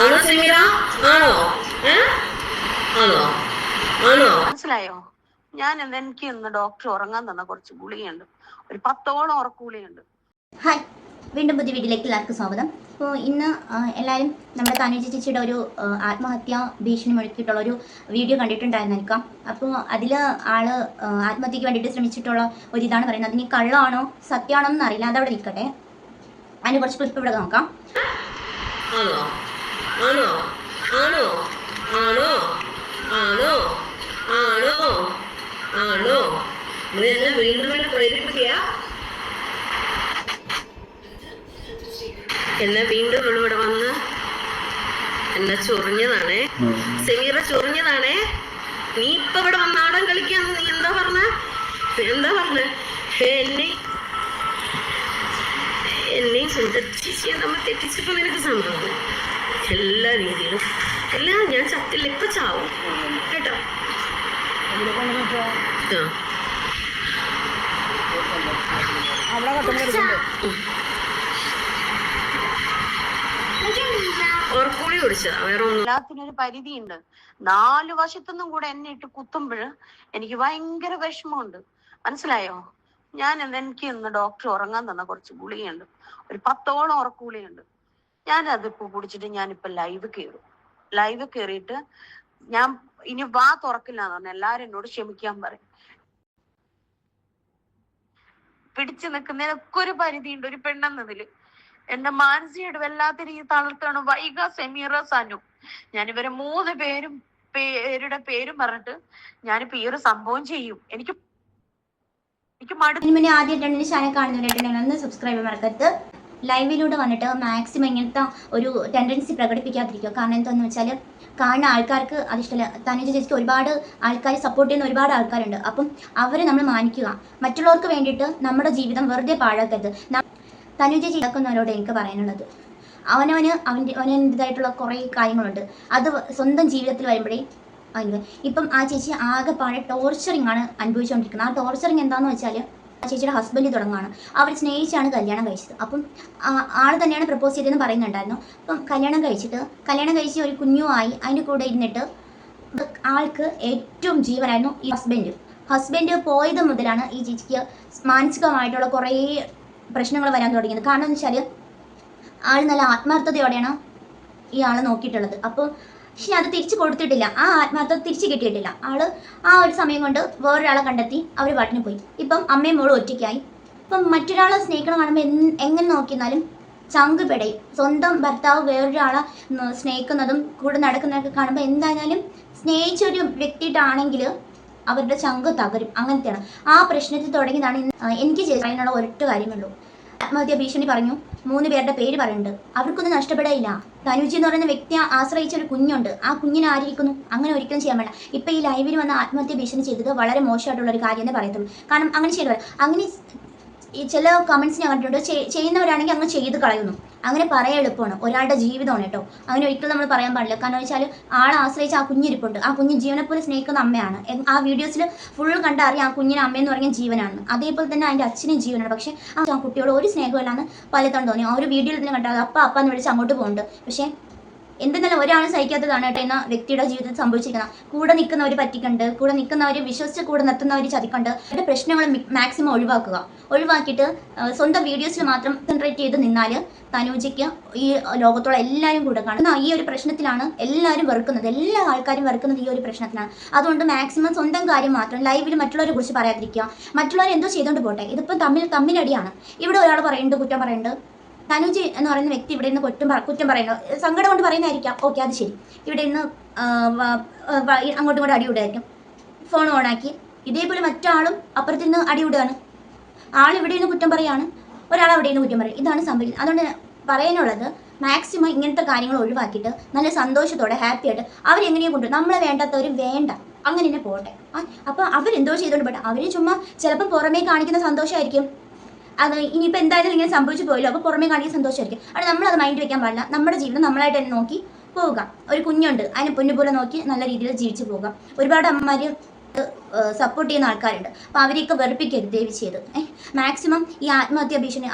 ആണോ സമീറ ആണോ? ഏ? ആണോ? ആണോ? മനസ്സിലായോ? ഞാൻ എനിക്ക് ഇന്ന് ഡോക്ടർ ഉറങ്ങാൻ തന്ന കുറച്ച് ഗുളികയുണ്ട്. ഒരു പത്തോളം ഉറക്കുളിയുണ്ട് ഹായ് വീണ്ടും പുതിയ വീട്ടിലേക്ക് എല്ലാവർക്കും സ്വാഗതം. അപ്പോൾ ഇന്ന് എല്ലാവരും നമ്മുടെ താനേജി ചേച്ചിയുടെ ഒരു ആത്മഹത്യ ആത്മഹത്യാ ഭീഷണി മുഴക്കിയിട്ടുള്ള ഒരു വീഡിയോ കണ്ടിട്ടുണ്ടായിരുന്നിരിക്കാം അപ്പോൾ അതിൽ ആൾ ആത്മഹത്യക്ക് വേണ്ടിയിട്ട് ശ്രമിച്ചിട്ടുള്ള ഒരു ഇതാണ് പറയുന്നത്. അതിന് കള്ളാണോ സത്യമാണോ എന്നറിയില്ല. അതവിടെ നിൽക്കട്ടെ. അതിന് കുറച്ച് ക്ലിപ്പ് ഇവിടെ നോക്കാം ആണോ? ആണോ? ആണോ? ആണോ? ആണോ? ആണോ? നീ എന്നെ വീണ്ടും വീണ്ടും പ്രേരിപ്പിക്കുക. എന്നെ വീണ്ടും ഇവിടെ വന്ന് എന്നെ ചൊറിഞ്ഞതാണേ? സെമീറ ചൊറിഞ്ഞതാണേ? നീ ഇപ്പൊ ഇവിടെ വന്ന് നാടൻ കളിക്കാന്ന് നീ എന്താ പറഞ്ഞ? എന്താ പറഞ്ഞ? എന്നെ എന്നെയും സുന്ദർ ചേച്ചിയെ നമ്മൾ തെറ്റിച്ചപ്പോ നിനക്ക് സംഭവം. എല്ലാ രീതിയിലും. എല്ലാം ഞാൻ ചത്തില്ല ഇപ്പൊ ചാവും. കേട്ടോ. ഉറക്കൂടി കുടിച്ചതാ വേറെ ഒന്നും എല്ലാത്തിനൊരു പരിധിയുണ്ട്. നാല് വശത്തുനിന്നും കൂടെ എന്നെ ഇട്ട് കുത്തുമ്പോൾ എനിക്ക് ഭയങ്കര വിഷമമുണ്ട്. മനസ്സിലായോ? ഞാൻ എന്താ എനിക്ക് ഇന്ന് ഡോക്ടർ ഉറങ്ങാൻ തന്ന കുറച്ച് ഗുളികയുണ്ട്. ഒരു പത്തോളം ഉറക്കുഗുളികയുണ്ട്. ഞാൻ അതിപ്പോ കുടിച്ചിട്ട് ഞാനിപ്പോ ലൈവ് കയറും ലൈവ് കയറിയിട്ട് ഞാൻ ഇനി വാ തുറക്കില്ല എന്ന് പറഞ്ഞു എല്ലാരും എന്നോട് ക്ഷമിക്കാൻ പറയും. പിടിച്ചു നിൽക്കുന്നതിനൊക്കെ ഒരു പരിധിയുണ്ട്. ഒരു പെണ്ണെന്നതിൽ എന്റെ മാനസികമായിട്ട് വല്ലാത്ത രീതി തളർത്താണ് വൈഗ സെമീറ സനു. ഞാൻ ഇവരെ മൂന്ന് പേരും പേരുടെ പേരും പറഞ്ഞിട്ട് ഞാനിപ്പോ ഈ ഒരു സംഭവം ചെയ്യും. എനിക്ക് എനിക്ക് മടുത്തു ആദ്യമായിട്ടാണ് ചാനൽ കാണുന്നവരായിട്ട് സബ്സ്ക്രൈബ് മറക്കരുത്. ലൈവിലൂടെ വന്നിട്ട് മാക്സിമം ഇങ്ങനത്തെ ഒരു ടെൻഡൻസി പ്രകടിപ്പിക്കാതിരിക്കുക. കാരണം എന്താണെന്ന് വെച്ചാൽ കാണുന്ന ആൾക്കാർക്ക് അതിഷ്ടമല്ല തനുജ ചേച്ചിക്ക് ഒരുപാട് ആൾക്കാർ സപ്പോർട്ട് ചെയ്യുന്ന ഒരുപാട് ആൾക്കാരുണ്ട്. അപ്പം അവരെ നമ്മൾ മാനിക്കുക. മറ്റുള്ളവർക്ക് വേണ്ടിയിട്ട് നമ്മുടെ ജീവിതം വെറുതെ പാഴാക്കരുത്. തനുജ ചേച്ചിക്കുന്നവരോട് എനിക്ക് പറയാനുള്ളത്. അവനവന് അവന്റെ അവനതായിട്ടുള്ള കുറേ കാര്യങ്ങളുണ്ട്. അത് സ്വന്തം ജീവിതത്തിൽ വരുമ്പോഴേ ഇപ്പം ആ ചേച്ചി ആകെ പാടെ ടോർച്ചറിങ് ആണ് അനുഭവിച്ചുകൊണ്ടിരിക്കുന്നത് ആ ടോർച്ചറിങ് എന്താണെന്ന് വെച്ചാൽ ചേച്ചിയുടെ ഹസ്ബൻഡ് തുടങ്ങുകയാണ് അവർ സ്നേഹിച്ചാണ് കല്യാണം കഴിച്ചത്. അപ്പം ആൾ തന്നെയാണ് പ്രപ്പോസ് ചെയ്തതെന്ന് പറയുന്നുണ്ടായിരുന്നു. അപ്പം കല്യാണം കഴിച്ചിട്ട് കല്യാണം കഴിച്ച് ഒരു കുഞ്ഞുമായി അതിന്റെ കൂടെ ഇരുന്നിട്ട് ആൾക്ക് ഏറ്റവും ജീവനായിരുന്നു ഈ ഹസ്ബൻഡ് ഹസ്ബൻഡ് പോയത് മുതലാണ് ഈ ചേച്ചിക്ക് മാനസികമായിട്ടുള്ള കുറേ പ്രശ്നങ്ങൾ വരാൻ തുടങ്ങിയത്. കാരണം എന്ന് വെച്ചാൽ ആൾ നല്ല ആത്മാർത്ഥതയോടെയാണ് ഈ ആളെ നോക്കിയിട്ടുള്ളത്. അപ്പോൾ പക്ഷെ അത് തിരിച്ചു കൊടുത്തിട്ടില്ല. ആ ആത്മാർത്ഥത തിരിച്ചു കിട്ടിയിട്ടില്ല. ആൾ ആ ഒരു സമയം കൊണ്ട് വേറൊരാളെ കണ്ടെത്തി അവർ പാട്ടിന് പോയി. ഇപ്പം അമ്മയും മോളും ഒറ്റയ്ക്കായി. ഇപ്പം മറ്റൊരാളെ സ്നേഹിക്കണം കാണുമ്പോൾ എങ്ങനെ നോക്കിയിരുന്നാലും ചങ്ക് പിടയും. സ്വന്തം ഭർത്താവ് വേറൊരാളെ സ്നേഹിക്കുന്നതും കൂടെ നടക്കുന്നതൊക്കെ കാണുമ്പോൾ എന്തായാലും സ്നേഹിച്ചൊരു വ്യക്തിയിട്ടാണെങ്കിൽ അവരുടെ ചങ്ക് തകരും. അങ്ങനത്തെയാണ്. ആ പ്രശ്നത്തിൽ തുടങ്ങിയതാണ് എനിക്ക് ചെയ്ത് പറയാനുള്ള ഒരൊറ്റ കാര്യമുള്ളൂ ആത്മഹത്യ ഭീഷണി പറഞ്ഞു. മൂന്ന് പേരുടെ പേര് പറയുന്നുണ്ട്. അവർക്കൊന്നും നഷ്ടപ്പെടാനില്ല ധനുജി എന്ന് പറയുന്ന വ്യക്തിയെ ആശ്രയിച്ച ഒരു കുഞ്ഞുണ്ട്. ആ കുഞ്ഞിനെ ആയിരിക്കുന്നു അങ്ങനെ ഒരിക്കലും ചെയ്യാൻ വേണ്ട ഇപ്പൊ ഈ ലൈവിൽ വന്ന ആത്മഹത്യ ഭീഷണി ചെയ്തത് വളരെ മോശമായിട്ടുള്ള ഒരു കാര്യം എന്ന് പറയത്തുള്ളൂ. കാരണം അങ്ങനെ ചെയ്തു അങ്ങനെ ഈ ചില കമന്റ്സ് ഞാൻ കണ്ടിട്ടുണ്ട്. ചെയ്യുന്നവരാണെങ്കിൽ അങ്ങ് ചെയ്ത് കളയുന്നു. അങ്ങനെ പറയാൻ എളുപ്പമാണ്. ഒരാളുടെ ജീവിതമാണ് കേട്ടോ. അങ്ങനെ ഒരിക്കലും നമ്മൾ പറയാൻ പാടില്ല. കാരണം വെച്ചാൽ ആളെ ആശ്രയിച്ച് ആ കുഞ്ഞിരിപ്പുണ്ട് ആ കുഞ്ഞ് ജീവനെ പോലെ സ്നേഹിക്കുന്ന അമ്മയാണ്. ആ വീഡിയോസിൽ ഫുൾ കണ്ടറിയാം ആ കുഞ്ഞിന് അമ്മയെന്ന് പറഞ്ഞ ജീവനാണ് അതേപോലെ തന്നെ അതിന്റെ അച്ഛനും ജീവനാണ്. പക്ഷേ ആ കുട്ടിയോട് ഒരു സ്നേഹമില്ലാന്ന് പലതവണ തോന്നി ആ ഒരു വീഡിയോയിൽ തന്നെ കണ്ടാൽ അപ്പ അപ്പ എന്ന് വിളിച്ച് അങ്ങോട്ട് പോകുന്നുണ്ട് പക്ഷേ എന്തെന്നല്ല ഒരാളും സഹിക്കാത്തതാണ് കേട്ടോ എന്ന വ്യക്തിയുടെ ജീവിതത്തിൽ സംഭവിച്ചിരിക്കുന്നത്. കൂടെ നിൽക്കുന്നവർ പറ്റിക്കണ്ട് കൂടെ നിൽക്കുന്നവർ വിശ്വസിച്ച് കൂടെ നിർത്തുന്നവർ ചതിക്കണ്ട്. അവരുടെ പ്രശ്നങ്ങൾ മാക്സിമം ഒഴിവാക്കുക. ഒഴിവാക്കിയിട്ട് സ്വന്തം വീഡിയോസിൽ മാത്രം കോൺസെൻട്രേറ്റ് ചെയ്ത് നിന്നാൽ തനൂജയ്ക്ക് ഈ ലോകത്തോളം എല്ലാവരും കൂടെ കാണും. ഈ ഒരു പ്രശ്നത്തിലാണ് എല്ലാവരും വെറുക്കുന്നത്. എല്ലാ ആൾക്കാരും വെറുക്കുന്നത് ഈ ഒരു പ്രശ്നത്തിലാണ്. അതുകൊണ്ട് മാക്സിമം സ്വന്തം കാര്യം മാത്രം ലൈവിൽ മറ്റുള്ളവരെ കുറിച്ച് പറയാതിരിക്കുക. മറ്റുള്ളവർ എന്തോ ചെയ്തുകൊണ്ട് പോട്ടെ. ഇതിപ്പം തമ്മിൽ തമ്മിലടിയാണ്. ഇവിടെ ഒരാൾ പറയുന്നുണ്ട് കുറ്റം പറയുന്നുണ്ട് തനുജ് എന്ന് പറയുന്ന വ്യക്തി ഇവിടെ നിന്ന് കുറ്റം കുറ്റം പറയുന്നു. സങ്കടം കൊണ്ട് പറയുന്നതായിരിക്കാം. ഓക്കെ അത് ശരി. ഇവിടെ നിന്ന് അങ്ങോട്ടും ഇങ്ങോട്ടും അടിവിടുമായിരിക്കും ഫോൺ ഓണാക്കി ഇതേപോലെ മറ്റാളും അപ്പുറത്ത് നിന്ന് അടിയിടുകയാണ് ആൾ ഇവിടെ നിന്ന് കുറ്റം പറയാണ്. ഒരാൾ അവിടെ നിന്ന് കുറ്റം പറയും. ഇതാണ് സംഭവിക്കുന്നത് അതുകൊണ്ട് പറയാനുള്ളത് മാക്സിമം ഇങ്ങനത്തെ കാര്യങ്ങൾ ഒഴിവാക്കിയിട്ട് നല്ല സന്തോഷത്തോടെ ഹാപ്പി ആയിട്ട് അവരെങ്ങനെയും കൊണ്ടുവരും നമ്മളെ വേണ്ടാത്തവർ വേണ്ട. അങ്ങനെ തന്നെ പോട്ടെ. അപ്പോൾ അവരെന്തോ ചെയ്തുകൊണ്ട് പോട്ടെ. അവർ ചുമ്മാ ചിലപ്പം പുറമേ കാണിക്കുന്ന സന്തോഷമായിരിക്കും. അത് ഇനിയിപ്പോൾ എന്തായാലും ഇങ്ങനെ സംഭവിച്ചു പോയല്ലോ. അപ്പോൾ പുറമേ കാണിക്കാൻ സന്തോഷമായിരിക്കും അത് നമ്മളത് മൈൻഡ് വെക്കാൻ പാടില്ല. നമ്മുടെ ജീവിതം നമ്മളായിട്ട് തന്നെ നോക്കി പോവുക. ഒരു കുഞ്ഞുണ്ട്. അതിനെ പൊന്നുപോലെ നോക്കി നല്ല രീതിയിൽ ജീവിച്ചു പോവുക. ഒരുപാട് അമ്മമാർ സപ്പോർട്ട് ചെയ്യുന്ന ആൾക്കാരുണ്ട്. അപ്പോൾ അവരെയൊക്കെ വെറുപ്പിക്കരുത് ദയവ് ചെയ്ത്. മാക്സിമം ഈ ആത്മഹത്യ ഭീഷണി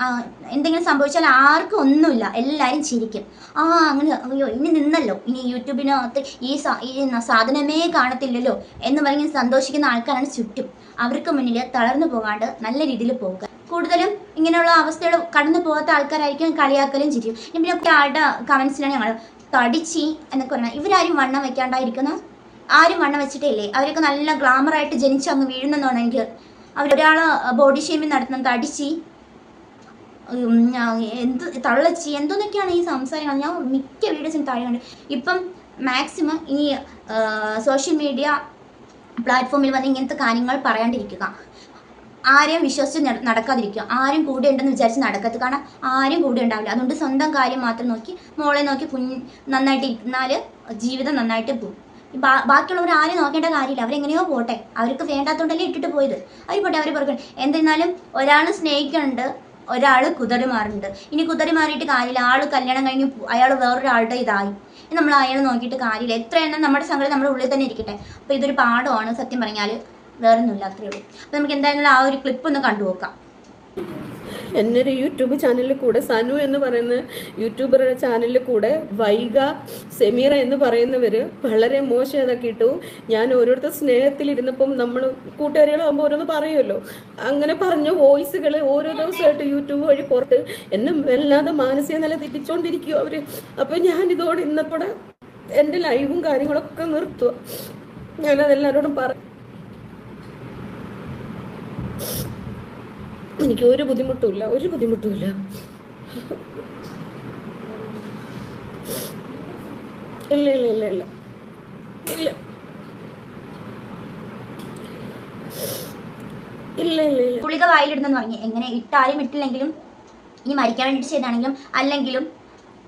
എന്തെങ്കിലും സംഭവിച്ചാൽ ആർക്കും ഒന്നുമില്ല. എല്ലാവരും ചിരിക്കും. ആ അങ്ങനെ അയ്യോ ഇനി നിന്നല്ലോ. ഇനി യൂട്യൂബിനകത്ത് ഈ സാധനമേ കാണത്തില്ലല്ലോ എന്ന് പറഞ്ഞ് സന്തോഷിക്കുന്ന ആൾക്കാരാണ് ചുറ്റും. അവർക്ക് മുന്നിൽ തളർന്നു പോകാണ്ട് നല്ല രീതിയിൽ പോവുക. കൂടുതലും ഇങ്ങനെയുള്ള അവസ്ഥകൾ കടന്നു പോകാത്ത ആൾക്കാരായിരിക്കും കളിയാക്കലും ചിരിയും. ഒക്കെ ആളുടെ കമൻസിലാണ് ഞങ്ങൾ തടിച്ചി എന്നൊക്കെ പറഞ്ഞാൽ ഇവരാരും വണ്ണം വെക്കാണ്ടായിരിക്കുന്ന. ആരും വണ്ണം വെച്ചിട്ടില്ലേ അവരൊക്കെ നല്ല ഗ്ലാമറായിട്ട് ജനിച്ച് അങ്ങ് വീഴുന്നെന്നാണ് എനിക്ക് അവരൊരാൾ ബോഡി ഷേമിങ് നടത്തുന്നത് തടിച്ചി എന്ത് തള്ളച്ചി എന്തൊന്നൊക്കെയാണ് ഈ സംസാരങ്ങൾ. ഞാൻ മിക്ക വീഡിയോസും താഴെ ഇപ്പം മാക്സിമം ഈ സോഷ്യൽ മീഡിയ പ്ലാറ്റ്ഫോമിൽ വന്ന് ഇങ്ങനത്തെ കാര്യങ്ങൾ പറയാണ്ടിരിക്കുക. ആരെയും വിശ്വസിച്ച് നടക്കാതിരിക്കുക. ആരും കൂടെ ഉണ്ടെന്ന് വിചാരിച്ച് നടക്കത്ത് കാരണം ആരും കൂടെ ഉണ്ടാവില്ല. അതുകൊണ്ട് സ്വന്തം കാര്യം മാത്രം നോക്കി മോളെ നോക്കി കുഞ്ഞ് നന്നായിട്ട് ഇരുന്നാൽ ജീവിതം നന്നായിട്ട് പോകും. ബാക്കിയുള്ളവർ ആരും നോക്കേണ്ട കാര്യമില്ല. അവരെങ്ങനെയോ പോട്ടെ. അവർക്ക് വേണ്ടാത്തതുകൊണ്ടല്ലേ ഇട്ടിട്ട് പോയത്. അവർ പോട്ടെ അവർ പുറകെ എന്തെന്നാലും ഒരാൾ സ്നേഹിക്കുന്നുണ്ട് ഒരാൾ കുതറി മാറുന്നുണ്ട്. ഇനി കുതറി മാറിയിട്ട് കാര്യമില്ല. ആൾ കല്യാണം കഴിഞ്ഞ് അയാൾ വേറൊരാളുടെ ഇതായി. നമ്മൾ അയാൾ നോക്കിയിട്ട് കാര്യമില്ല. എത്രയെണ്ണം നമ്മുടെ സങ്കടം നമ്മുടെ ഉള്ളിൽ തന്നെ ഇരിക്കട്ടെ. അപ്പോൾ ഇതൊരു പാഠമാണ് സത്യം പറഞ്ഞാൽ വേറൊന്നുമില്ല അത്രയേ ഉള്ളൂ. അപ്പോൾ നമുക്ക് എന്തായാലും ആ ഒരു ക്ലിപ്പ് ഒന്ന് കണ്ടു നോക്കാം. എന്നൊരു യൂട്യൂബ് ചാനലിൽ കൂടെ സനു എന്ന് പറയുന്ന യൂട്യൂബറുടെ ചാനലിൽ കൂടെ വൈഗ സെമീറ എന്ന് പറയുന്നവർ വളരെ മോശം ഇതൊക്കെ ഇട്ടു. ഞാൻ ഓരോരുത്തർ സ്നേഹത്തിലിരുന്നപ്പം നമ്മൾ കൂട്ടുകാരികളാകുമ്പോൾ ഓരോന്ന് പറയുമല്ലോ. അങ്ങനെ പറഞ്ഞ വോയിസുകൾ ഓരോ ദിവസമായിട്ട് യൂട്യൂബ് വഴി പുറത്ത് എന്നെ വല്ലാതെ മാനസിക നില തെറ്റിച്ചോണ്ടിരിക്കും അവർ അപ്പം ഞാനിതോടെ ഇന്നപ്പോടെ എന്റെ ലൈവും കാര്യങ്ങളൊക്കെ നിർത്തുക ഞാനതെല്ലാവരോടും പറ എനിക്ക് ഒരു ബുദ്ധിമുട്ടുമില്ല ഒരു ബുദ്ധിമുട്ടുമില്ല ഇല്ല. ഇല്ല ഇല്ല ഇല്ല ഇല്ല. ഗുളിക വായിലിടുന്നെന്ന് പറഞ്ഞു എങ്ങനെ ഇട്ടാലും ഇട്ടില്ലെങ്കിലും ഇനി മരിക്കാൻ വേണ്ടിയിട്ട് ചെയ്താണെങ്കിലും അല്ലെങ്കിലും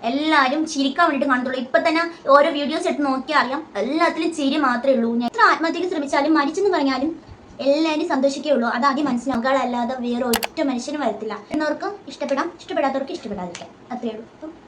എല്ലാവരും ചിരിക്കാൻ വേണ്ടിയിട്ട് കാണത്തുള്ളൂ. ഇപ്പൊ തന്നെ ഓരോ വീഡിയോസ് എടുത്ത് നോക്കിയാൽ അറിയാം എല്ലാത്തിലും ചിരി മാത്രമേ ഉള്ളൂ. ഞാൻ എത്ര ആത്മഹത്യക്ക് ശ്രമിച്ചാലും മരിച്ചെന്ന് പറഞ്ഞാലും എല്ലാവരും ഉള്ളൂ. അത് ആദ്യം മനസ്സിലാക്കുക അല്ലാതെ വേറെ ഒറ്റ മനുഷ്യനും വരത്തില്ല. എന്നവർക്കും ഇഷ്ടപ്പെടാം. ഇഷ്ടപ്പെടാത്തവർക്ക് ഇഷ്ടപ്പെടാതിരിക്കാം. അത്രയേ ഉള്ളൂ.